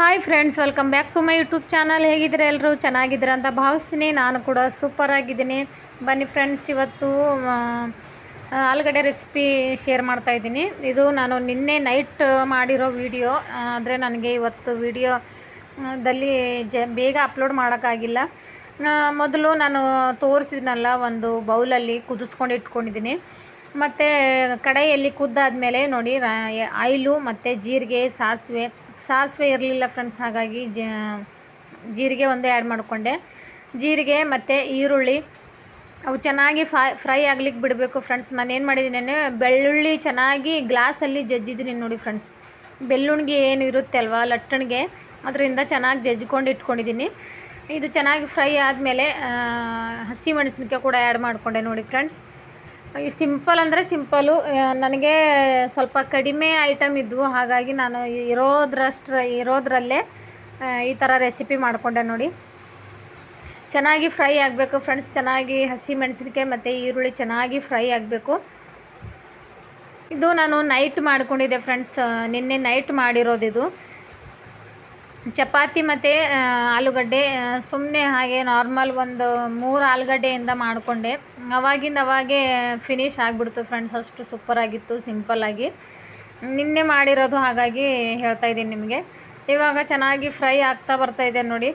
Hi friends welcome back to my YouTube channel ಹೇಗಿದ್ದೀರಾ ಎಲ್ಲರೂ ಚೆನ್ನಾಗಿದ್ದೀರಾ ಅಂತ ಭಾವಿಸ್ತೀನಿ. ನಾನು ಕೂಡ ಸೂಪರ್ ಆಗಿದ್ದೀನಿ. ಬನ್ನಿ ಫ್ರೆಂಡ್ಸ್ ಇವತ್ತು ಆಲ್ಗಡೆ ಆಲೂಗಡ್ಡೆ ರೆಸಿಪಿ ಶೇರ್ ಮಾಡ್ತಾ ಇದ್ದೀನಿ. ಇದು ನಾನು ನಿನ್ನೆ ನೈಟ್ ಮಾಡಿರೋ ವಿಡಿಯೋ ಆದರೆ ನನಗೆ ಇವತ್ತು ವಿಡಿಯೋ ದಲ್ಲಿ ಜ, ಬೇಗ ಅಪ್ಲೋಡ್ ಮಾಡೋಕ್ಕಾಗಿಲ್ಲ. ಮೊದಲು ನಾನು ತೋರಿಸಿದ್ನಲ್ಲ, ಒಂದು ಬೌಲಲ್ಲಿ ಕುದಿಸ್ಕೊಂಡು ಇಟ್ಕೊಂಡಿದ್ದೀನಿ. ಮತ್ತು ಕಡೆಯಲ್ಲಿ ಕುದ್ದಾದಮೇಲೆ ನೋಡಿ ಆಯಿಲು ಮತ್ತು ಜೀರಿಗೆ, ಸಾಸಿವೆ ಸಾಸಿವೆ ಇರಲಿಲ್ಲ ಫ್ರೆಂಡ್ಸ್ ಹಾಗಾಗಿ ಜೀರಿಗೆ ಒಂದೇ ಆ್ಯಡ್ ಮಾಡಿಕೊಂಡೆ. ಜೀರಿಗೆ ಮತ್ತು ಈರುಳ್ಳಿ, ಅವು ಚೆನ್ನಾಗಿ ಫ್ರೈ ಫ್ರೈ ಆಗ್ಲಿಕ್ಕೆ ಬಿಡಬೇಕು ಫ್ರೆಂಡ್ಸ್ ನಾನು ಏನು ಮಾಡಿದ್ದೀನಿ ಬೆಳ್ಳುಳ್ಳಿ ಚೆನ್ನಾಗಿ ಗ್ಲಾಸಲ್ಲಿ ಜಜ್ಜಿದ್ದೀನಿ ನೋಡಿ ಫ್ರೆಂಡ್ಸ್ ಬೆಳ್ಳುಣ್ಗೆ ಏನು ಇರುತ್ತೆ ಅಲ್ವಾ, ಲಟ್ಟಣಿಗೆ, ಅದರಿಂದ ಚೆನ್ನಾಗಿ ಜಜ್ಜಿಕೊಂಡು ಇಟ್ಕೊಂಡಿದ್ದೀನಿ ಇದು ಚೆನ್ನಾಗಿ ಫ್ರೈ ಆದಮೇಲೆ ಹಸಿ ಮೆಣಸಿನ್ಕಾಯಿ ಕೂಡ ಆ್ಯಡ್ ಮಾಡಿಕೊಂಡೆ ನೋಡಿ ಫ್ರೆಂಡ್ಸ್ ಈ ಸಿಂಪಲ್ ಅಂದರೆ ಸಿಂಪಲು ನನಗೆ ಸ್ವಲ್ಪ ಕಡಿಮೆ ಐಟಮ್ ಇದ್ವು, ಹಾಗಾಗಿ ನಾನು ಇರೋದ್ರಷ್ಟ್ರ, ಇರೋದ್ರಲ್ಲೇ ಈ ಥರ ರೆಸಿಪಿ ಮಾಡಿಕೊಂಡೆ ನೋಡಿ. ಚೆನ್ನಾಗಿ ಫ್ರೈ ಆಗಬೇಕು ಫ್ರೆಂಡ್ಸ್ ಚೆನ್ನಾಗಿ ಹಸಿ ಮೆಣಸಿನ್ಕಾಯಿ ಮತ್ತು ಈರುಳ್ಳಿ ಚೆನ್ನಾಗಿ ಫ್ರೈ ಆಗಬೇಕು. ಇದು ನಾನು ನೈಟ್ ಮಾಡ್ಕೊಂಡಿದ್ದೆ ಫ್ರೆಂಡ್ಸ್ ನಿನ್ನೆ ನೈಟ್ ಮಾಡಿರೋದಿದು. ಚಪಾತಿ ಮತ್ತು ಆಲೂಗಡ್ಡೆ ಸುಮ್ಮನೆ ಹಾಗೆ ನಾರ್ಮಲ್ ಒಂದು ಮೂರು ಆಲೂಗಡ್ಡೆಯಿಂದ ಮಾಡಿಕೊಂಡೆ. ಅವಾಗಿಂದ ಅವಾಗೆ ಫಿನಿಶ್ ಆಗಿಬಿಡ್ತು ಫ್ರೆಂಡ್ಸ್ ಅಷ್ಟು ಸೂಪರಾಗಿತ್ತು ಸಿಂಪಲ್ಲಾಗಿ ನಿನ್ನೆ ಮಾಡಿರೋದು ಹಾಗಾಗಿ ಹೇಳ್ತಾ ಇದ್ದೀನಿ ನಿಮಗೆ. ಇವಾಗ ಚೆನ್ನಾಗಿ ಫ್ರೈ ಆಗ್ತಾ ಬರ್ತಾ ಇದೆ ನೋಡಿ.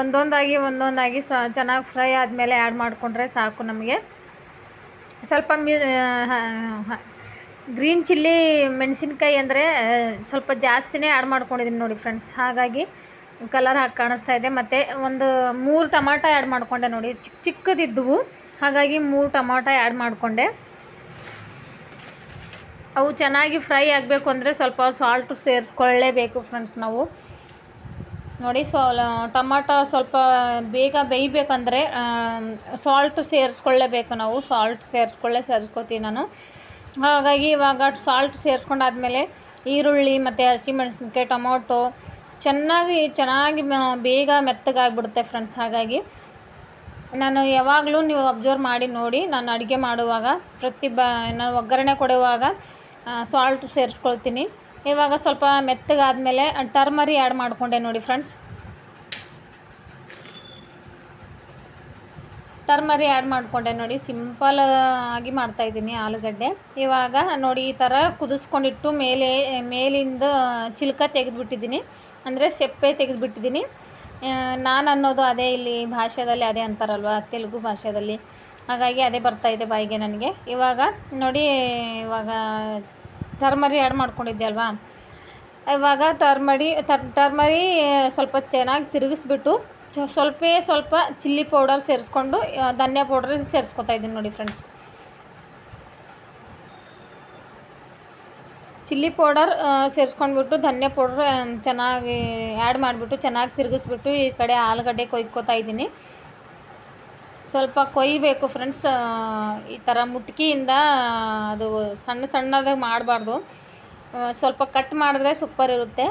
ಒಂದೊಂದಾಗಿ ಒಂದೊಂದಾಗಿ ಸ, ಚೆನ್ನಾಗಿ ಫ್ರೈ ಆದಮೇಲೆ ಆ್ಯಡ್ ಮಾಡಿಕೊಂಡ್ರೆ ಸಾಕು ನಮಗೆ. ಸ್ವಲ್ಪ ಮಿ ಗ್ರೀನ್ ಚಿಲ್ಲಿ ಮೆಣಸಿನ್ಕಾಯಿ ಅಂದರೆ ಸ್ವಲ್ಪ ಜಾಸ್ತಿನೇ ಆ್ಯಡ್ ಮಾಡ್ಕೊಂಡಿದ್ದೀನಿ ನೋಡಿ ಫ್ರೆಂಡ್ಸ್ ಹಾಗಾಗಿ ಕಲರ್ ಹಾಕಿ ಕಾಣಿಸ್ತಾ ಇದೆ. ಮತ್ತು ಒಂದು ಮೂರು ಟಮಾಟ ಆ್ಯಡ್ ಮಾಡಿಕೊಂಡೆ ನೋಡಿ. ಚಿಕ್ಕ ಚಿಕ್ಕದಿದ್ದವು. ಹಾಗಾಗಿ ಮೂರು ಟಮಾಟ ಆ್ಯಡ್ ಮಾಡಿಕೊಂಡೆ. ಅವು ಚೆನ್ನಾಗಿ ಫ್ರೈ ಆಗಬೇಕು ಅಂದರೆ ಸ್ವಲ್ಪ ಸಾಲ್ಟ್ ಸೇರಿಸ್ಕೊಳ್ಳೇಬೇಕು ಫ್ರೆಂಡ್ಸ್ ನಾವು. ನೋಡಿ, ಸೊ ಟಮಾಟ ಸ್ವಲ್ಪ ಬೇಗ ಬೇಯಬೇಕಂದ್ರೆ ಸಾಲ್ಟ್ ಸೇರಿಸ್ಕೊಳ್ಳೇಬೇಕು ನಾವು. ಸಾಲ್ಟ್ ಸೇರಿಸ್ಕೊಳ್ಳೇ ಸೇರಿಸ್ಕೊತೀನಿ ನಾನು. ಹಾಗಾಗಿ ಇವಾಗ ಸಾಲ್ಟ್ ಸೇರಿಸ್ಕೊಂಡಾದ್ಮೇಲೆ ಈರುಳ್ಳಿ ಮತ್ತು ಹಸಿಮೆಣಸಿನ್ಕಾಯಿ ಟೊಮೊಟೊ ಚೆನ್ನಾಗಿ ಚೆನ್ನಾಗಿ ಬೇಗ ಮೆತ್ತಗಾಗ್ಬಿಡುತ್ತೆ ಫ್ರೆಂಡ್ಸ್ ಹಾಗಾಗಿ ನಾನು ಯಾವಾಗಲೂ ನೀವು ಅಬ್ಸರ್ವ್ ಮಾಡಿ ನೋಡಿ, ನಾನು ಅಡುಗೆ ಮಾಡುವಾಗ ಪ್ರತಿ ಬ, ನಾನು ಒಗ್ಗರಣೆ ಕೊಡುವಾಗ ಸಾಲ್ಟ್ ಸೇರಿಸ್ಕೊಳ್ತೀನಿ. ಇವಾಗ ಸ್ವಲ್ಪ ಮೆತ್ತಗಾದ್ಮೇಲೆ ಟರ್ಮರಿ ಆ್ಯಡ್ ಮಾಡಿಕೊಂಡೆ ನೋಡಿ ಫ್ರೆಂಡ್ಸ್ ಟರ್ಮರಿ ಆ್ಯಡ್ ಮಾಡಿಕೊಂಡೆ ನೋಡಿ. ಸಿಂಪಲ್ ಆಗಿ ಮಾಡ್ತಾಯಿದ್ದೀನಿ ಆಲೂಗಡ್ಡೆ. ಇವಾಗ ನೋಡಿ ಈ ಥರ ಕುದಿಸ್ಕೊಂಡಿಟ್ಟು ಮೇಲೆ, ಮೇಲಿಂದ ಚಿಲ್ಕ ತೆಗೆದುಬಿಟ್ಟಿದ್ದೀನಿ. ಅಂದರೆ ಸೆಪ್ಪೆ ತೆಗೆದುಬಿಟ್ಟಿದ್ದೀನಿ. ನಾನು ಅನ್ನೋದು ಅದೇ ಇಲ್ಲಿ ಭಾಷೆಯಲ್ಲಿ ಅದೇ ಅಂತಾರಲ್ವ, ತೆಲುಗು ಭಾಷೆಯಲ್ಲಿ. ಹಾಗಾಗಿ ಅದೇ ಬರ್ತಾಯಿದೆ ಬಾಯಿಗೆ ನನಗೆ. ಇವಾಗ ನೋಡಿ, ಇವಾಗ ಟರ್ಮರಿ ಆ್ಯಡ್ ಮಾಡ್ಕೊಂಡಿದ್ದೆ ಅಲ್ವಾ? ಇವಾಗ ಟರ್ಮರಿ ಟರ್ ಟರ್ಮರಿ ಸ್ವಲ್ಪ ಚೆನ್ನಾಗಿ ತಿರುಗಿಸ್ಬಿಟ್ಟು ಸ್ವಲ್ಪೇ ಸ್ವಲ್ಪ ಚಿಲ್ಲಿ ಪೌಡರ್ ಸೇರಿಸ್ಕೊಂಡು ಧನಿಯಾ ಪೌಡರ್ ಸೇರಿಸ್ಕೊತಾ ಇದ್ದೀನಿ ನೋಡಿ ಫ್ರೆಂಡ್ಸ್ ಚಿಲ್ಲಿ ಪೌಡರ್ ಸೇರಿಸ್ಕೊಂಡ್ಬಿಟ್ಟು, ಧನ್ಯ ಪೌಡ್ರ್ ಚೆನ್ನಾಗಿ ಆ್ಯಡ್ ಮಾಡಿಬಿಟ್ಟು, ಚೆನ್ನಾಗಿ ತಿರುಗಿಸ್ಬಿಟ್ಟು ಈ ಕಡೆ ಆಲೂಗಡ್ಡೆ ಕೊಯ್ಕೋತಾ ಇದ್ದೀನಿ. ಸ್ವಲ್ಪ ಕೊಯ್ಬೇಕು ಫ್ರೆಂಡ್ಸ್ ಈ ಥರ ಮುಟ್ಕಿಯಿಂದ ಅದು ಸಣ್ಣ ಸಣ್ಣದಾಗಿ ಮಾಡಬಾರ್ದು. ಸ್ವಲ್ಪ ಕಟ್ ಮಾಡಿದ್ರೆ ಸೂಪರ್ ಇರುತ್ತೆ.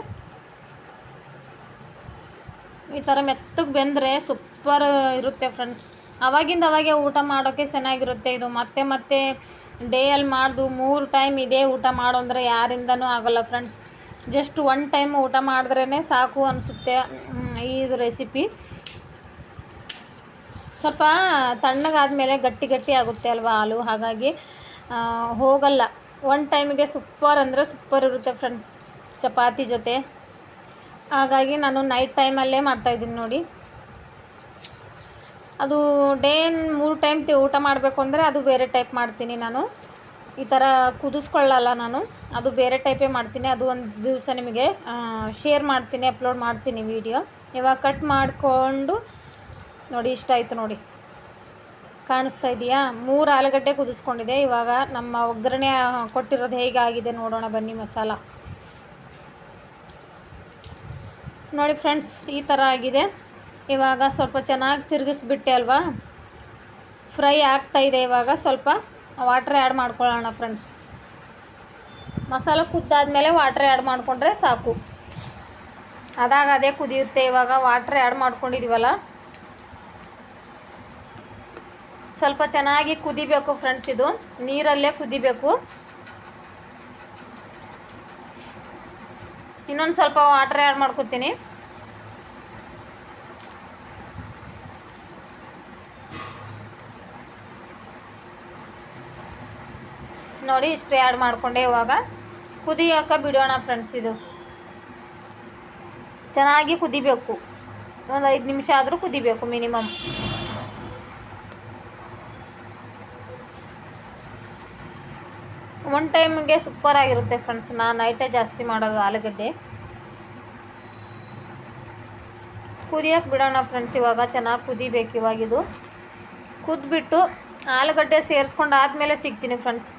ಈ ಥರ ಮೆತ್ತಗೆ ಬೆಂದರೆ ಸೂಪರ್ ಇರುತ್ತೆ ಫ್ರೆಂಡ್ಸ್ ಅವಾಗಿಂದ ಅವಾಗೆ ಊಟ ಮಾಡೋಕ್ಕೆ ಚೆನ್ನಾಗಿರುತ್ತೆ. ಇದು ಮತ್ತೆ ಮತ್ತೆ ಡೇಯಲ್ಲಿ ಮಾಡ್ದು ಮೂರು ಟೈಮ್ ಇದೇ ಊಟ ಮಾಡೋ ಅಂದರೆ ಯಾರಿಂದನೂ ಆಗೋಲ್ಲ ಫ್ರೆಂಡ್ಸ್ ಜಸ್ಟ್ ಒನ್ ಟೈಮ್ ಊಟ ಮಾಡಿದ್ರೇ ಸಾಕು ಅನಿಸುತ್ತೆ. ಈ ರೆಸಿಪಿ ಸ್ವಲ್ಪ ತಣ್ಣಗಾದ್ಮೇಲೆ ಗಟ್ಟಿ ಗಟ್ಟಿ ಆಗುತ್ತೆ ಅಲ್ವಾ ಹಾಲು? ಹಾಗಾಗಿ ಹೋಗಲ್ಲ. ಒನ್ ಟೈಮಿಗೆ ಸೂಪರ್ ಅಂದರೆ ಸೂಪರ್ ಇರುತ್ತೆ ಫ್ರೆಂಡ್ಸ್ ಚಪಾತಿ ಜೊತೆ. ಹಾಗಾಗಿ ನಾನು ನೈಟ್ ಟೈಮಲ್ಲೇ ಮಾಡ್ತಾಯಿದ್ದೀನಿ ನೋಡಿ. ಅದು ಡೇ ಮೂರು ಟೈಮ್ ಊಟ ಮಾಡಬೇಕು ಅಂದರೆ ಅದು ಬೇರೆ ಟೈಪ್ ಮಾಡ್ತೀನಿ ನಾನು. ಈ ಥರ ಕುದಿಸ್ಕೊಳ್ಳಲ್ಲ ನಾನು. ಅದು ಬೇರೆ ಟೈಪೇ ಮಾಡ್ತೀನಿ. ಅದು ಒಂದು ದಿವಸ ನಿಮಗೆ ಶೇರ್ ಮಾಡ್ತೀನಿ ಅಪ್ಲೋಡ್ ಮಾಡ್ತೀನಿ ವಿಡಿಯೋ ಇವಾಗ ಕಟ್ ಮಾಡಿಕೊಂಡು ನೋಡಿ ಇಷ್ಟ ಆಯಿತು ನೋಡಿ. ಕಾಣಿಸ್ತಾ ಇದೆಯಾ? ಮೂರು ಆಲೂಗಡ್ಡೆ ಕುದಿಸ್ಕೊಂಡಿದೆ. ಇವಾಗ ನಮ್ಮ ಒಗ್ಗರಣೆ ಕೊಟ್ಟಿರೋದು ಹೇಗಾಗಿದೆ ನೋಡೋಣ ಬನ್ನಿ ಮಸಾಲ. ನೋಡಿ ಫ್ರೆಂಡ್ಸ್, ಈ ಥರ ಆಗಿದೆ. ಇವಾಗ ಸ್ವಲ್ಪ ಚೆನ್ನಾಗಿ ತಿರುಗಿಸ್ಬಿಟ್ಟೆ ಅಲ್ವಾ? ಫ್ರೈ ಆಗ್ತಾ ಇದೆ ಇವಾಗ. ಸ್ವಲ್ಪ ವಾಟ್ರ್ ಆ್ಯಡ್ ಮಾಡ್ಕೊಳ್ಳೋಣ ಫ್ರೆಂಡ್ಸ್. ಮಸಾಲ ಕುದ್ದಾದ್ಮೇಲೆ ವಾಟ್ರ್ ಆ್ಯಡ್ ಮಾಡಿಕೊಂಡ್ರೆ ಸಾಕು. ಅದಾಗ ಅದೇ ಕುದಿಯುತ್ತೆ ಇವಾಗ. ವಾಟ್ರ್ ಆ್ಯಡ್ ಮಾಡ್ಕೊಂಡಿದ್ದೀವಲ್ಲ ಸ್ವಲ್ಪ ಚೆನ್ನಾಗಿ ಕುದಿಬೇಕು ಫ್ರೆಂಡ್ಸ್ ಇದು. ನೀರಲ್ಲೇ ಕುದಿಬೇಕು. ಇನ್ನೊಂದು ಸ್ವಲ್ಪ ವಾಟರ್ ಆ್ಯಡ್ ಮಾಡ್ಕೊತೀನಿ. ನೋಡಿ ಇಷ್ಟು ಆ್ಯಡ್ ಮಾಡಿಕೊಂಡೆ ಇವಾಗ. ಕುದಿಯೋಕೆ ಬಿಡೋಣ ಫ್ರೆಂಡ್ಸ್ ಇದು. ಚೆನ್ನಾಗಿ ಕುದಿಬೇಕು. ಒಂದು ಐದು ನಿಮಿಷ ಆದರೂ ಕುದಿಬೇಕು ಮಿನಿಮಮ್ ಒನ್ ಟೈಮ್ಗೆ ಸೂಪರ್ ಆಗಿರುತ್ತೆ ಫ್ರೆಂಡ್ಸ್ ನಾನು ನೈಟೇ ಜಾಸ್ತಿ ಮಾಡೋದು ಆಲೂಗಡ್ಡೆ. ಕುದಿಯೋಕೆ ಬಿಡೋಣ ಫ್ರೆಂಡ್ಸ್ ಇವಾಗ. ಚೆನ್ನಾಗಿ ಕುದಿಬೇಕು ಇವಾಗ ಇದು. ಕುದ್ಬಿಟ್ಟು ಆಲೂಗಡ್ಡೆ ಸೇರಿಸ್ಕೊಂಡು ಆದಮೇಲೆ ಸಿಗ್ತೀನಿ ಫ್ರೆಂಡ್ಸ್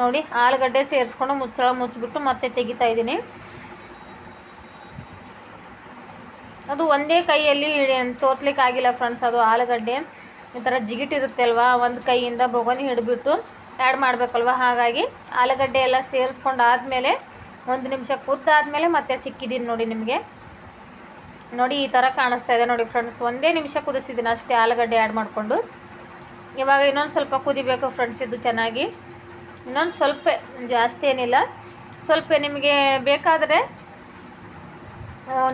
ನೋಡಿ, ಆಲೂಗಡ್ಡೆ ಸೇರಿಸ್ಕೊಂಡು ಮುಚ್ಚಳ ಮುಚ್ಚಿಬಿಟ್ಟು ಮತ್ತೆ ತೆಗಿತಾ ಇದ್ದೀನಿ. ಅದು ಒಂದೇ ಕೈಯಲ್ಲಿ ತೋರ್ಸ್ಲಿಕ್ಕೆ ಆಗಿಲ್ಲ ಫ್ರೆಂಡ್ಸ್ ಅದು ಆಲೂಗಡ್ಡೆ. ಈ ಥರ ಜಿಗಿಟಿರುತ್ತೆ ಅಲ್ವಾ ಒಂದು ಕೈಯಿಂದ ಬೊಗನಿ ಹಿಡ್ಬಿಟ್ಟು ಆ್ಯಡ್ ಮಾಡಬೇಕಲ್ವ? ಹಾಗಾಗಿ ಆಲೂಗಡ್ಡೆ ಎಲ್ಲ ಸೇರಿಸ್ಕೊಂಡು ಆದಮೇಲೆ ಒಂದು ನಿಮಿಷ ಕುದ್ದಾದಮೇಲೆ ಮತ್ತೆ ಸಿಕ್ಕಿದ್ದೀನಿ ನೋಡಿ ನಿಮಗೆ. ನೋಡಿ ಈ ಥರ ಕಾಣಿಸ್ತಾ ಇದೆ ನೋಡಿ ಫ್ರೆಂಡ್ಸ್ ಒಂದೇ ನಿಮಿಷ ಕುದಿಸಿದ್ದೀನಿ ಅಷ್ಟೇ ಆಲೂಗಡ್ಡೆ ಆ್ಯಡ್ ಮಾಡಿಕೊಂಡು. ಇವಾಗ ಇನ್ನೊಂದು ಸ್ವಲ್ಪ ಕುದಿಬೇಕು ಫ್ರೆಂಡ್ಸ್ ಇದು ಚೆನ್ನಾಗಿ. ಇನ್ನೊಂದು ಸ್ವಲ್ಪ ಜಾಸ್ತಿ ಏನಿಲ್ಲ. ಸ್ವಲ್ಪ ನಿಮಗೆ ಬೇಕಾದರೆ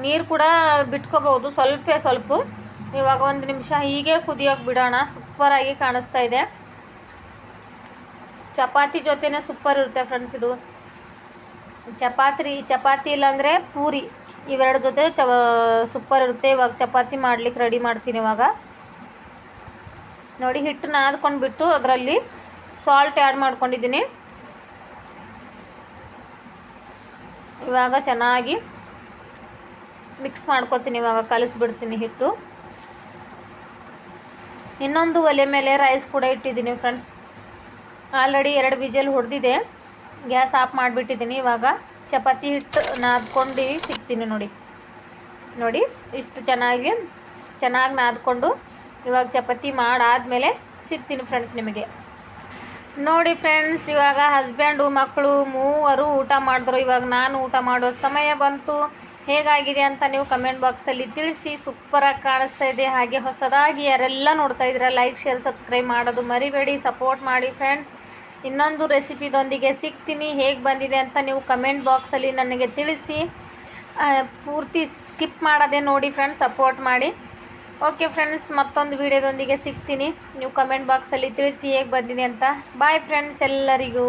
ನೀರು ಕೂಡ ಬಿಟ್ಕೋಬೋದು ಸ್ವಲ್ಪ ಸ್ವಲ್ಪ. ಇವಾಗ ಒಂದು ನಿಮಿಷ ಹೀಗೆ ಕುದಿಯೋಕೆ ಬಿಡೋಣ. ಸೂಪರಾಗಿ ಕಾಣಿಸ್ತಾ ಇದೆ. ಚಪಾತಿ ಜೊತೆನೇ ಸೂಪರ್ ಇರುತ್ತೆ ಫ್ರೆಂಡ್ಸ್ ಇದು. ಚಪಾತಿ ಚಪಾತಿ ಇಲ್ಲಾಂದರೆ ಪೂರಿ ಇವೆರಡು ಜೊತೆ ಚ ಸೂಪರ್ ಇರುತ್ತೆ. ಇವಾಗ ಚಪಾತಿ ಮಾಡ್ಲಿಕ್ಕೆ ರೆಡಿ ಮಾಡ್ತೀನಿ ಇವಾಗ. ನೋಡಿ, ಹಿಟ್ಟು ನಾದ್ಕೊಂಡು ಬಿಟ್ಟು ಅದರಲ್ಲಿ ಸಾಲ್ಟ್ ಆ್ಯಡ್ ಮಾಡ್ಕೊಂಡಿದ್ದೀನಿ. ಇವಾಗ ಚೆನ್ನಾಗಿ ಮಿಕ್ಸ್ ಮಾಡ್ಕೊತೀನಿ ಇವಾಗ, ಕಲಿಸ್ಬಿಡ್ತೀನಿ ಹಿಟ್ಟು. ಇನ್ನೊಂದು ಒಲೆ ಮೇಲೆ ರೈಸ್ ಕೂಡ ಇಟ್ಟಿದ್ದೀನಿ ಫ್ರೆಂಡ್ಸ್ ಆಲ್ರೆಡಿ ಎರಡು ವಿಜಲ್ ಹೊಡೆದಿದೆ. ಗ್ಯಾಸ್ ಆಫ್ ಮಾಡಿಬಿಟ್ಟಿದ್ದೀನಿ. ಇವಾಗ ಚಪಾತಿ ಹಿಟ್ಟು ನಾದ್ಕೊಂಡು ಸಿಗ್ತೀನಿ ನೋಡಿ. ನೋಡಿ, ಇಷ್ಟು ಚೆನ್ನಾಗಿ ಚೆನ್ನಾಗಿ ನಾದ್ಕೊಂಡು ಇವಾಗ ಚಪಾತಿ ಮಾಡಾದಮೇಲೆ ಸಿಗ್ತೀನಿ ಫ್ರೆಂಡ್ಸ್ ನಿಮಗೆ. ನೋಡಿ ಫ್ರೆಂಡ್ಸ್ ಇವಾಗ ಹಸ್ಬೆಂಡು ಮಕ್ಕಳು ಮೂವರು ಊಟ ಮಾಡಿದ್ರು. ಇವಾಗ ನಾನು ಊಟ ಮಾಡೋ ಸಮಯ ಬಂತು. ಹೇಗಾಗಿದೆ ಅಂತ ನೀವು ಕಮೆಂಟ್ ಬಾಕ್ಸಲ್ಲಿ ತಿಳಿಸಿ. ಸೂಪರಾಗಿ ಕಾಣಿಸ್ತಾ ಇದೆ. ಹಾಗೆ ಹೊಸದಾಗಿ ಯಾರೆಲ್ಲ ನೋಡ್ತಾ ಇದ್ರೆ ಲೈಕ್ ಶೇರ್ ಸಬ್ಸ್ಕ್ರೈಬ್ ಮಾಡೋದು ಮರಿಬೇಡಿ. ಸಪೋರ್ಟ್ ಮಾಡಿ ಫ್ರೆಂಡ್ಸ್ ಇನ್ನೊಂದು ರೆಸಿಪಿದೊಂದಿಗೆ ಸಿಗ್ತೀನಿ. ಹೇಗೆ ಬಂದಿದೆ ಅಂತ ನೀವು ಕಮೆಂಟ್ ಬಾಕ್ಸಲ್ಲಿ ನನಗೆ ತಿಳಿಸಿ. ಪೂರ್ತಿ ಸ್ಕಿಪ್ ಮಾಡೋದೇ ನೋಡಿ ಫ್ರೆಂಡ್ಸ್ ಸಪೋರ್ಟ್ ಮಾಡಿ. ಓಕೆ ಫ್ರೆಂಡ್ಸ್ ಮತ್ತೊಂದು ವಿಡಿಯೋದೊಂದಿಗೆ ಸಿಗ್ತೀನಿ. ನೀವು ಕಮೆಂಟ್ ಬಾಕ್ಸಲ್ಲಿ ತಿಳಿಸಿ ಹೇಗೆ ಬಂದಿದೆ ಅಂತ. ಬಾಯ್ ಫ್ರೆಂಡ್ಸ್ ಎಲ್ಲರಿಗೂ.